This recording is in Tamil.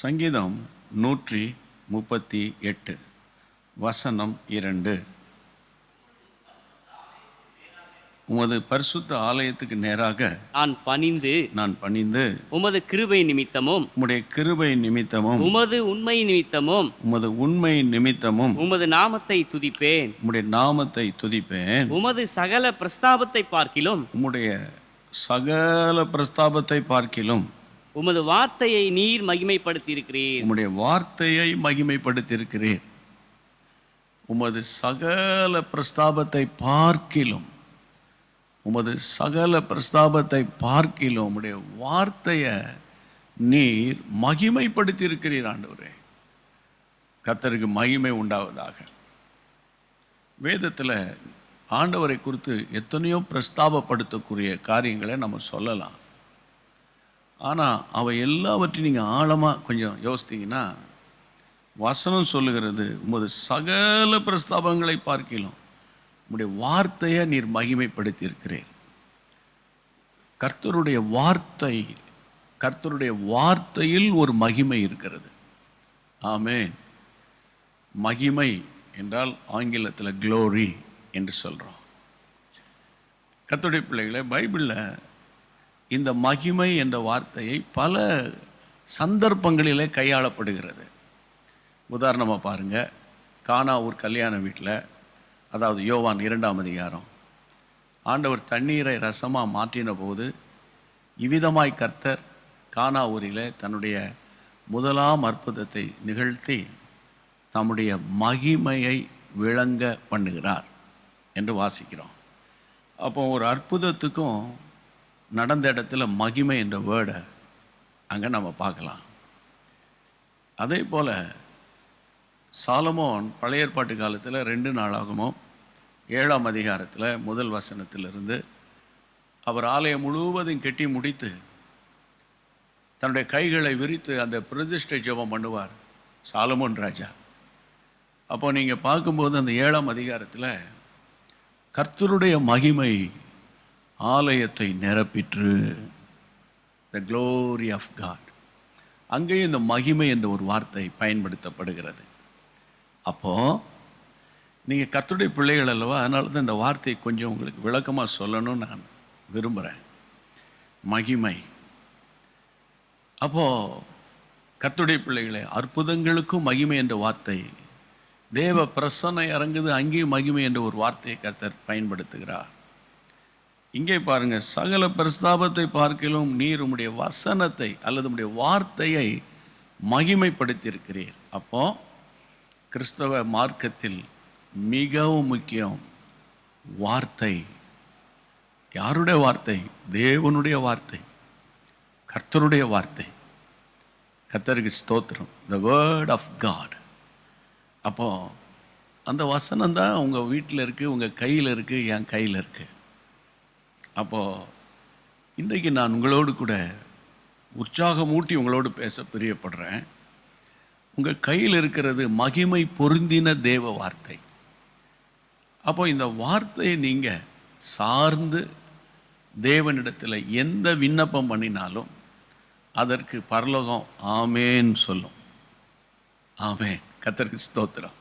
சங்கீதம் நூற்றி முப்பத்தி எட்டு. வசனம் இரண்டு. உமது பரிசுத்த ஆலயத்துக்கு நேராக நான் பணிந்து நான் பணிந்து உமது கிருபை நிமித்தமும் உம்முடைய கிருபை நிமித்தமும் உமது உண்மை நிமித்தமும் உமது உண்மை நிமித்தமும் உமது நாமத்தை துதிப்பேன். உம்முடைய நாமத்தை துதிப்பேன். உமது சகல பிரஸ்தாபத்தை பார்க்கிலும் உம்முடைய சகல பிரஸ்தாபத்தை பார்க்கிலும் உமது வார்த்தையை நீர் மகிமைப்படுத்தியிருக்கிறீர். உம்முடைய வார்த்தையை மகிமைப்படுத்தியிருக்கிறீர். உமது சகல பிரஸ்தாபத்தை பார்க்கிலும் உமது சகல பிரஸ்தாபத்தை பார்க்கிலும் உம்முடைய வார்த்தையை நீர் மகிமைப்படுத்தியிருக்கிறீர் ஆண்டவரே. கத்தருக்கு மகிமை உண்டாவதாக. வேதத்தில் ஆண்டவரை குறித்து எத்தனையோ பிரஸ்தாபப்படுத்தக்கூடிய காரியங்களை நம்ம சொல்லலாம். ஆனால் அவை எல்லாவற்றையும் நீங்கள் ஆழமாக கொஞ்சம் யோசித்தீங்கன்னா வசனம் சொல்லுகிறது உமது சகல பிரஸ்தாபங்களை பார்க்கிலும் உங்களுடைய வார்த்தையை நீர் மகிமைப்படுத்தியிருக்கிறீர். கர்த்தருடைய வார்த்தை கர்த்தருடைய வார்த்தையில் ஒரு மகிமை இருக்கிறது. ஆமேன். மகிமை என்றால் ஆங்கிலத்தில் க்ளோரி என்று சொல்கிறோம் கர்த்தருடைய பிள்ளைகளை பைபிளில் இந்த மகிமை என்ற வார்த்தையை பல சந்தர்ப்பங்களிலே கையாளப்படுகிறது. உதாரணமாக பாருங்கள் கானா ஊர் கல்யாண வீட்டில் அதாவது யோவான் இரண்டாம் அதிகாரம் ஆண்டவர் தண்ணீரை ரசமாக மாற்றின போது இவ்விதமாய் கர்த்தர் கானா ஊரில் தன்னுடைய முதலாம் அற்புதத்தை நிகழ்த்தி தம்முடைய மகிமையை விளங்க பண்ணுகிறார் என்று வாசிக்கிறோம். அப்போ ஒரு அற்புதத்துக்கும் நடந்த இடத்துல மகிமை என்ற வேர்டை அங்கே நம்ம பார்க்கலாம். அதே போல் சாலமோன் பழைய ஏற்பாட்டு காலத்தில் ரெண்டு நாளாகுமோ ஏழாம் அதிகாரத்தில் முதல் வசனத்திலிருந்து அவர் ஆலயம் முழுவதும் கெட்டி முடித்து தன்னுடைய கைகளை விரித்து அந்த பிரதிஷ்டை ஜெபம் பண்ணுவார் சாலமோன் ராஜா. அப்போ நீங்கள் பார்க்கும்போது அந்த ஏழாம் அதிகாரத்தில் கர்த்தருடைய மகிமை ஆலயத்தை நிரப்பிற்று. த க்ளோரி ஆஃப் காட் அங்கேயும் இந்த மகிமை என்ற ஒரு வார்த்தை பயன்படுத்தப்படுகிறது. அப்போது நீங்கள் கத்துடைய பிள்ளைகள் அல்லவா அதனால தான் இந்த வார்த்தையை கொஞ்சம் உங்களுக்கு விளக்கமாக சொல்லணும்னு நான் விரும்புகிறேன் மகிமை. அப்போது கத்துடைய பிள்ளைகளே அற்புதங்களுக்கும் மகிமை என்ற வார்த்தை. தேவ பிரசன்னை இறங்குது அங்கேயும் மகிமை என்ற ஒரு வார்த்தையை கர்த்தர் பயன்படுத்துகிறார். இங்கே பாருங்க சகல பிரஸ்தாபத்தை பார்க்கிலும் நீர் உம்முடைய வசனத்தை அல்லது உங்களுடைய வார்த்தையை மகிமைப்படுத்தியிருக்கிறீர். அப்போ கிறிஸ்தவ மார்க்கத்தில் மிகவும் முக்கியம் வார்த்தை. யாருடைய வார்த்தை? தேவனுடைய வார்த்தை. கர்த்தருடைய வார்த்தை. கர்த்தருக்கு ஸ்தோத்திரம். த வேர்ட் ஆஃப் காட் அப்போ அந்த வசனம் தான் உங்கள் வீட்டில் இருக்குது உங்கள் கையில் இருக்குது என் கையில் இருக்குது அப்போது இன்றைக்கு நான் உங்களோடு கூட உற்சாகமூட்டி உங்களோடு பேச பிரியப்படுறேன். உங்கள் கையில் இருக்கிறது மகிமை பொருந்தின தேவ வார்த்தை. அப்போ இந்த வார்த்தையை நீங்கள் சார்ந்து தேவனிடத்தில் எந்த விண்ணப்பம் பண்ணினாலும் அதற்கு பரலோகம் ஆமேன்னு சொல்லும். ஆமே கத்தருக்கு ஸ்தோத்திரம்.